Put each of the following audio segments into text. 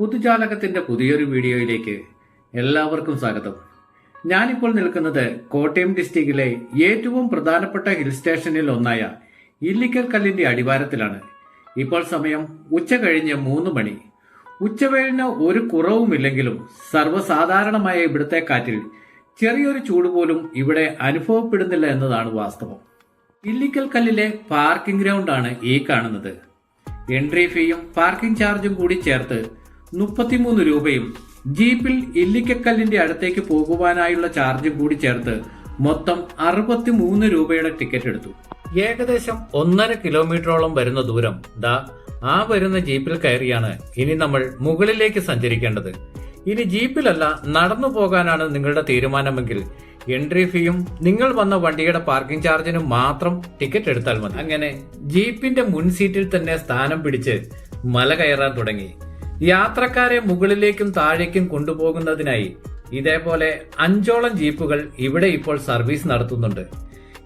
പുതുജാലകത്തിന്റെ പുതിയൊരു വീഡിയോയിലേക്ക് എല്ലാവർക്കും സ്വാഗതം. ഞാനിപ്പോൾ നിൽക്കുന്നത് കോട്ടയം ഡിസ്ട്രിക്റ്റിലെ ഏറ്റവും പ്രധാനപ്പെട്ട ഹിൽ സ്റ്റേഷനിൽ ഒന്നായ ഇല്ലിക്കൽ കല്ലിന്റെ അടിവാരത്തിലാണ്. ഇപ്പോൾ സമയം ഉച്ച കഴിഞ്ഞ് മൂന്ന് മണി. ഉച്ചവേഴിന് ഒരു കുറവുമില്ലെങ്കിലും സർവസാധാരണമായ ഇവിടുത്തെ കാറ്റിൽ ചെറിയൊരു ചൂട് പോലും ഇവിടെ അനുഭവപ്പെടുന്നില്ല എന്നതാണ് വാസ്തവം. ഇല്ലിക്കൽ കല്ലിലെ പാർക്കിംഗ് ഗ്രൗണ്ടാണ് ഈ കാണുന്നത്. എൻട്രി ഫീയും പാർക്കിംഗ് ചാർജും കൂടി ചേർത്ത് മുപ്പത്തിമൂന്ന് രൂപയും ജീപ്പിൽ ഇല്ലിക്കക്കല്ലിന്റെ അടുത്തേക്ക് പോകുവാനായുള്ള ചാർജ് കൂടി ചേർത്ത് മൊത്തം അറുപത്തിമൂന്ന് രൂപയുടെ ടിക്കറ്റ് എടുത്തു. ഏകദേശം ഒന്നര കിലോമീറ്ററോളം വരുന്ന ദൂരം ദാ ആ വരുന്ന ജീപ്പിൽ കയറിയാണ് ഇനി നമ്മൾ മുകളിലേക്ക് സഞ്ചരിക്കേണ്ടത്. ഇനി ജീപ്പിലല്ല നടന്നു പോകാനാണ് നിങ്ങളുടെ തീരുമാനമെങ്കിൽ എൻട്രി ഫീയും നിങ്ങൾ വന്ന വണ്ടിയുടെ പാർക്കിംഗ് ചാർജിനും മാത്രം ടിക്കറ്റ് എടുത്താൽ മതി. അങ്ങനെ ജീപ്പിന്റെ മുൻസീറ്റിൽ തന്നെ സ്ഥാനം പിടിച്ച് മല കയറാൻ തുടങ്ങി. യാത്രക്കാരെ മുകളിലേക്കും താഴേക്കും കൊണ്ടുപോകുന്നതിനായി ഇതേപോലെ അഞ്ചോളം ജീപ്പുകൾ ഇവിടെ ഇപ്പോൾ സർവീസ് നടത്തുന്നുണ്ട്.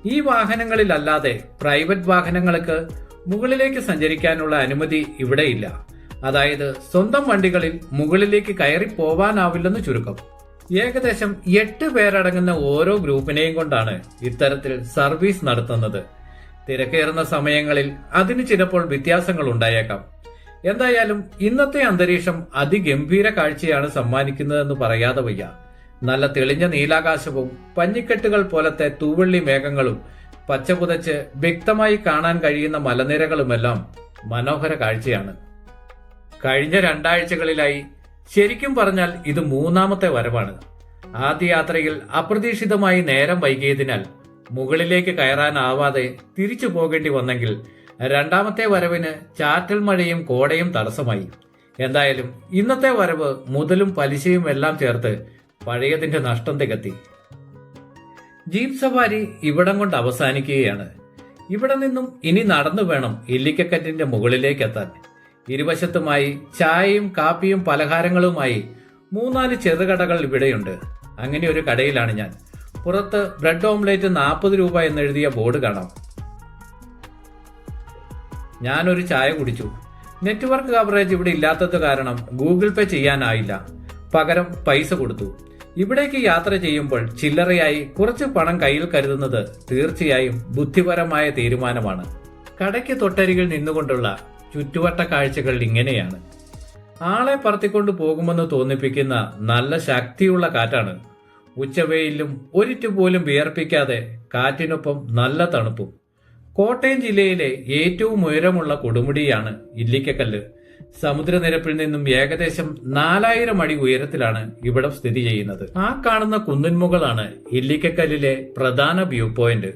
ഈ വാഹനങ്ങളിലല്ലാതെ പ്രൈവറ്റ് വാഹനങ്ങൾക്ക് മുകളിലേക്ക് സഞ്ചരിക്കാനുള്ള അനുമതി ഇവിടെയില്ല അതായത് സ്വന്തം വണ്ടികളിൽ മുകളിലേക്ക് കയറി പോവാനാവില്ലെന്ന് ചുരുക്കം. ഏകദേശം എട്ട് പേരടങ്ങുന്ന ഓരോ ഗ്രൂപ്പിനെയും കൊണ്ടാണ് ഇത്തരത്തിൽ സർവീസ് നടത്തുന്നത്. തിരക്കേറുന്ന സമയങ്ങളിൽ അതിന് ചിലപ്പോൾ വ്യത്യാസങ്ങൾ ഉണ്ടായേക്കാം. എന്തായാലും ഇന്നത്തെ അന്തരീക്ഷം അതിഗംഭീര കാഴ്ചയാണ് സമ്മാനിക്കുന്നതെന്ന് പറയാതെ വയ്യ. നല്ല തെളിഞ്ഞ നീലാകാശവും പഞ്ഞിക്കെട്ടുകൾ പോലത്തെ തൂവള്ളി മേഘങ്ങളും പച്ചപുതച്ച് വ്യക്തമായി കാണാൻ കഴിയുന്ന മലനിരകളുമെല്ലാം മനോഹര കാഴ്ചയാണ്. കഴിഞ്ഞ രണ്ടാഴ്ചകളിലായി ശരിക്കും പറഞ്ഞാൽ ഇത് മൂന്നാമത്തെ വരവാണ്. ആദ്യ യാത്രയിൽ അപ്രതീക്ഷിതമായി നേരം വൈകിയതിനാൽ മുകളിലേക്ക് കയറാനാവാതെ തിരിച്ചു പോകേണ്ടി വന്നെങ്കിൽ രണ്ടാമത്തെ വരവിന് ചാറ്റൽ മഴയും കോടയും തടസ്സമായി. എന്തായാലും ഇന്നത്തെ വരവ് മുതലും പലിശയും എല്ലാം ചേർത്ത് പഴയതിന്റെ നഷ്ടം തികത്തി. ജീപ്പ് സവാരി ഇവിടം കൊണ്ട് അവസാനിക്കുകയാണ്. ഇവിടെ നിന്നും ഇനി നടന്നു വേണം ഇല്ലിക്കക്കറ്റിന്റെ മുകളിലേക്ക് എത്താൻ ഇരുവശത്തുമായി ചായയും കാപ്പിയും പലഹാരങ്ങളുമായി മൂന്നാൽ ചെറുകടകൾ ഇവിടെയുണ്ട്. അങ്ങനെ ഒരു കടയിലാണ് ഞാൻ. പുറത്ത് ബ്രെഡ് ഓംലേറ്റ് നാൽപ്പത് രൂപ എന്നെഴുതിയ ബോർഡ് കാണാം. ഞാനൊരു ചായ കുടിച്ചു. നെറ്റ്വർക്ക് കവറേജ് ഇവിടെ ഇല്ലാത്തത് കാരണം ഗൂഗിൾ പേ ചെയ്യാനായില്ല. പകരം പൈസ കൊടുത്തു. ഇവിടേക്ക് യാത്ര ചെയ്യുമ്പോൾ ചില്ലറയായി കുറച്ച് പണം കയ്യിൽ കരുതുന്നത് തീർച്ചയായും ബുദ്ധിപരമായ തീരുമാനമാണ്. കടയ്ക്ക് തൊട്ടരികിൽ നിന്നുകൊണ്ടുള്ള ചുറ്റുവട്ട കാഴ്ചകൾ ഇങ്ങനെയാണ്. ആളെ പറത്തിക്കൊണ്ട് പോകുമെന്ന് തോന്നിപ്പിക്കുന്ന നല്ല ശക്തിയുള്ള കാറ്റാണ്. ഉച്ചവെയിലും ഒരിറ്റു പോലും വിയർപ്പിക്കാതെ കാറ്റിനൊപ്പം നല്ല തണുപ്പും. കോട്ടയം ജില്ലയിലെ ഏറ്റവും ഉയരമുള്ള കൊടുമുടിയാണ് ഇല്ലിക്കക്കല്ല്. സമുദ്രനിരപ്പിൽ നിന്നും ഏകദേശം നാലായിരം അടി ഉയരത്തിലാണ് ഇവിടം സ്ഥിതി ചെയ്യുന്നത്. ആ കാണുന്ന കുന്നിന്മുകളാണ് ഇല്ലിക്കക്കല്ലിലെ പ്രധാന വ്യൂ പോയിന്റ്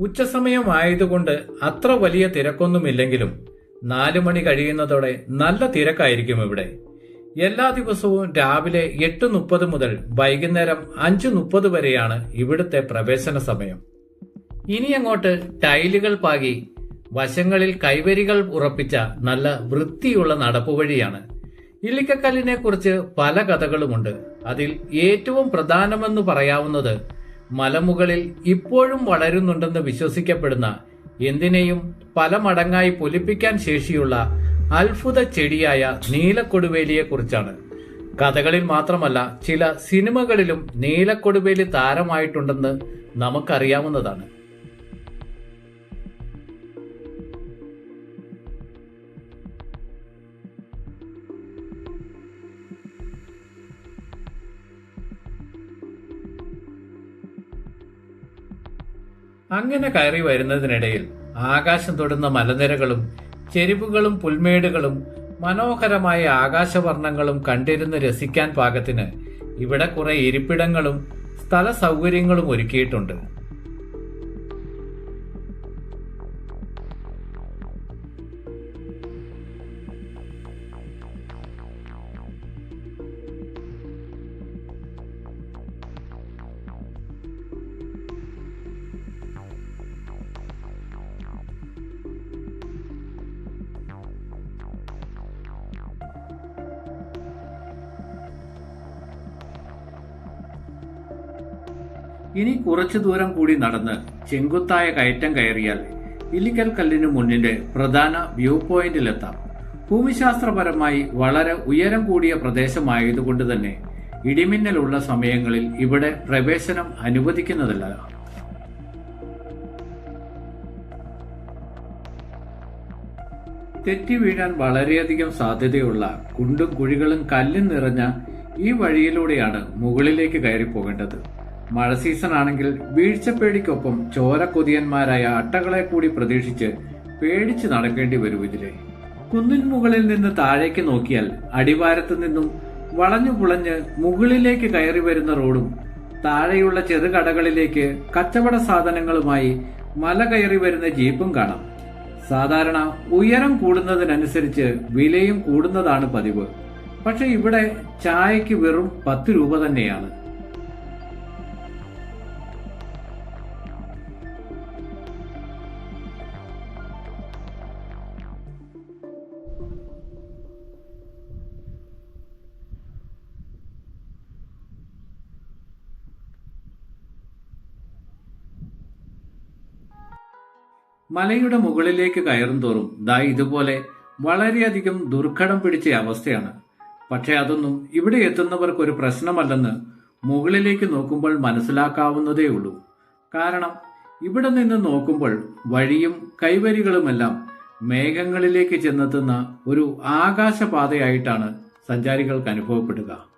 ഉച്ചസമയം ആയതുകൊണ്ട് അത്ര വലിയ തിരക്കൊന്നുമില്ലെങ്കിലും നാലു മണി കഴിയുന്നതോടെ നല്ല തിരക്കായിരിക്കും ഇവിടെ. എല്ലാ ദിവസവും രാവിലെ എട്ട് മുപ്പത് മുതൽ വൈകുന്നേരം അഞ്ച് മുപ്പത് വരെയാണ് ഇവിടുത്തെ പ്രവേശന സമയം. ഇനി അങ്ങോട്ട് ടൈലുകൾ പാകി വശങ്ങളിൽ കൈവരികൾ ഉറപ്പിച്ച നല്ല വൃത്തിയുള്ള നടപ്പുവഴിയാണ് ഇല്ലിക്കക്കല്ലിനെ കുറിച്ച് പല കഥകളുമുണ്ട്. അതിൽ ഏറ്റവും പ്രധാനമെന്ന് പറയാവുന്നത് മലമുകളിൽ ഇപ്പോഴും വളരുന്നുണ്ടെന്ന് വിശ്വസിക്കപ്പെടുന്ന എന്തിനേയും പല മടങ്ങായി പൊലിപ്പിക്കാൻ ശേഷിയുള്ള അത്ഭുത ചെടിയായ നീലക്കൊടുവേലിയെക്കുറിച്ചാണ്. കഥകളിൽ മാത്രമല്ല ചില സിനിമകളിലും നീലക്കൊടുവേലി താരമായിട്ടുണ്ടെന്ന് നമുക്കറിയാവുന്നതാണ്. അങ്ങനെ കയറി വരുന്നതിനിടയിൽ ആകാശം തൊടുന്ന മലനിരകളും ചെരിവുകളും പുൽമേടുകളും മനോഹരമായ ആകാശവർണങ്ങളും കണ്ടിരുന്ന് രസിക്കാൻ പാകത്തിന് ഇവിടെ കുറെ ഇരിപ്പിടങ്ങളും സ്ഥല സൗകര്യങ്ങളും ഒരുക്കിയിട്ടുണ്ട്. ഇനി കുറച്ചു ദൂരം കൂടി നടന്ന് ചെങ്കുത്തായ കയറ്റം കയറിയാൽ ഇല്ലിക്കൽ കല്ലിനു മുന്നിന്റെ പ്രധാന വ്യൂ പോയിന്റിലെത്താം. ഭൂമിശാസ്ത്രപരമായി വളരെ ഉയരം കൂടിയ പ്രദേശമായതുകൊണ്ട് തന്നെ ഇടിമിന്നലുള്ള സമയങ്ങളിൽ ഇവിടെ പ്രവേശനം അനുവദിക്കുന്നതല്ല. തെറ്റി വീഴാൻ വളരെയധികം സാധ്യതയുള്ള കുണ്ടും കുഴികളും കല്ലും നിറഞ്ഞ ഈ വഴിയിലൂടെയാണ് മുകളിലേക്ക് കയറി പോകേണ്ടത് മഴ സീസൺ ആണെങ്കിൽ വീഴ്ച വീഴ്ചപ്പേടിക്കൊപ്പം ചോരക്കൊതിയന്മാരായ അട്ടകളെ കൂടി പ്രതീക്ഷിച്ച് പേടിച്ച് നടക്കേണ്ടി വരും ഇതിലെ. കുന്നിൻ മുകളിൽ നിന്ന് താഴേക്ക് നോക്കിയാൽ അടിവാരത്ത് നിന്നും വളഞ്ഞു പുളഞ്ഞ് മുകളിലേക്ക് കയറി വരുന്ന റോഡും താഴെയുള്ള ചെറുകടകളിലേക്ക് കച്ചവട സാധനങ്ങളുമായി മല കയറി വരുന്ന ജീപ്പും കാണാം. സാധാരണ ഉയരം കൂടുന്നതിനനുസരിച്ച് വിലയും കൂടുന്നതാണ് പതിവ്. പക്ഷെ ഇവിടെ ചായക്ക് വെറും പത്ത് രൂപ തന്നെയാണ്. മലയുടെ മുകളിലേക്ക് കയറും തോറും ദാ ഇതുപോലെ വളരെയധികം ദുർഘടം പിടിച്ച അവസ്ഥയാണ്. പക്ഷെ അതൊന്നും ഇവിടെ എത്തുന്നവർക്ക് ഒരു പ്രശ്നമല്ലെന്ന് മുകളിലേക്ക് നോക്കുമ്പോൾ മനസ്സിലാക്കാവുന്നതേ ഉള്ളൂ. കാരണം ഇവിടെ നിന്ന് നോക്കുമ്പോൾ വഴിയും കൈവരികളുമെല്ലാം മേഘങ്ങളിലേക്ക് ചെന്നെത്തുന്ന ഒരു ആകാശപാതയായിട്ടാണ് സഞ്ചാരികൾക്ക് അനുഭവപ്പെടുക.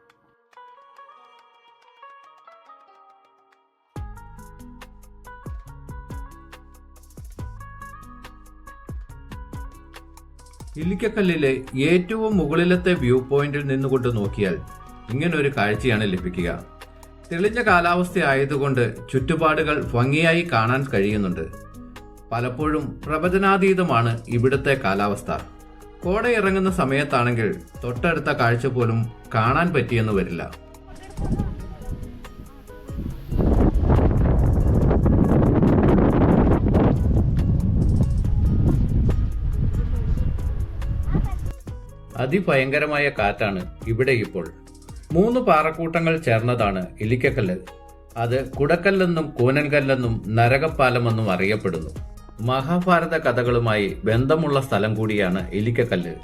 ഇല്ലിക്കക്കല്ലിലെ ഏറ്റവും മുകളിലത്തെ വ്യൂ പോയിന്റിൽ നിന്നുകൊണ്ട് നോക്കിയാൽ ഇങ്ങനൊരു കാഴ്ചയാണ് ലഭിക്കുക. തെളിഞ്ഞ കാലാവസ്ഥ ആയതുകൊണ്ട് ചുറ്റുപാടുകൾ ഭംഗിയായി കാണാൻ കഴിയുന്നുണ്ട്. പലപ്പോഴും പ്രവചനാതീതമാണ് ഇവിടുത്തെ കാലാവസ്ഥ. കോട ഇറങ്ങുന്ന സമയത്താണെങ്കിൽ തൊട്ടടുത്ത കാഴ്ച പോലും കാണാൻ പറ്റിയെന്ന് വരില്ല. അതിഭയങ്കരമായ കാറ്റാണ് ഇവിടെ ഇപ്പോൾ. മൂന്ന് പാറക്കൂട്ടങ്ങൾ ചേർന്നതാണ് ഇലിക്കക്കല്ല്. അത് കുടക്കല്ലെന്നും കൂനൻകല്ലെന്നും നരകപ്പാലമെന്നും അറിയപ്പെടുന്നു. മഹാഭാരത കഥകളുമായി ബന്ധമുള്ള സ്ഥലം കൂടിയാണ് ഇലിക്കക്കല്ല്.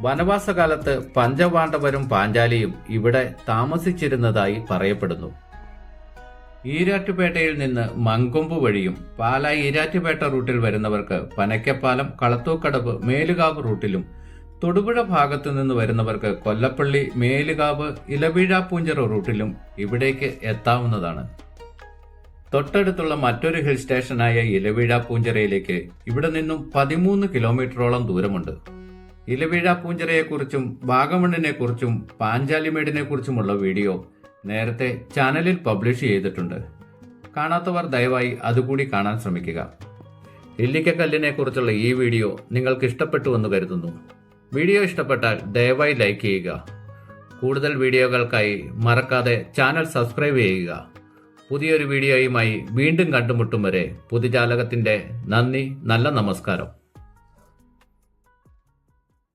വനവാസകാലത്ത് പഞ്ചപാണ്ഡവരും പാഞ്ചാലിയും ഇവിടെ താമസിച്ചിരുന്നതായി പറയപ്പെടുന്നു. ഈരാറ്റുപേട്ടയിൽ നിന്ന് മങ്കൊമ്പ് വഴിയും പാലാ ഈരാറ്റുപേട്ട റൂട്ടിൽ വരുന്നവർക്ക് പനക്കപ്പാലം കളത്തൂക്കടവ് മേലുകാവ് റൂട്ടിലും തൊടുപുഴ ഭാഗത്തു നിന്ന് വരുന്നവർക്ക് കൊല്ലപ്പള്ളി മേലുകാവ് ഇലവീഴാപ്പൂഞ്ചിറ റൂട്ടിലും ഇവിടേക്ക് എത്താവുന്നതാണ്. തൊട്ടടുത്തുള്ള മറ്റൊരു ഹിൽ സ്റ്റേഷനായ ഇലവീഴ പൂഞ്ചിറയിലേക്ക് ഇവിടെ നിന്നും പതിമൂന്ന് കിലോമീറ്ററോളം ദൂരമുണ്ട്. ഇലവീഴ പൂഞ്ചിറയെക്കുറിച്ചും വാഗമണ്ണിനെക്കുറിച്ചും പാഞ്ചാലിമേടിനെക്കുറിച്ചുമുള്ള വീഡിയോ നേരത്തെ ചാനലിൽ പബ്ലിഷ് ചെയ്തിട്ടുണ്ട്. കാണാത്തവർ ദയവായി അതുകൂടി കാണാൻ ശ്രമിക്കുക. ഇല്ലിക്കക്കല്ലിനെ കുറിച്ചുള്ള ഈ വീഡിയോ നിങ്ങൾക്ക് ഇഷ്ടപ്പെട്ടു എന്ന് കരുതുന്നു. വീഡിയോ ഇഷ്ടപ്പെട്ടാൽ ദയവായി ലൈക്ക് ചെയ്യുക. കൂടുതൽ വീഡിയോകൾക്കായി മറക്കാതെ ചാനൽ സബ്സ്ക്രൈബ് ചെയ്യുക. പുതിയൊരു വീഡിയോയുമായി വീണ്ടും കണ്ടുമുട്ടും വരെ പുതുജാലകത്തിന്റെ നന്ദി നല്ല നമസ്കാരം.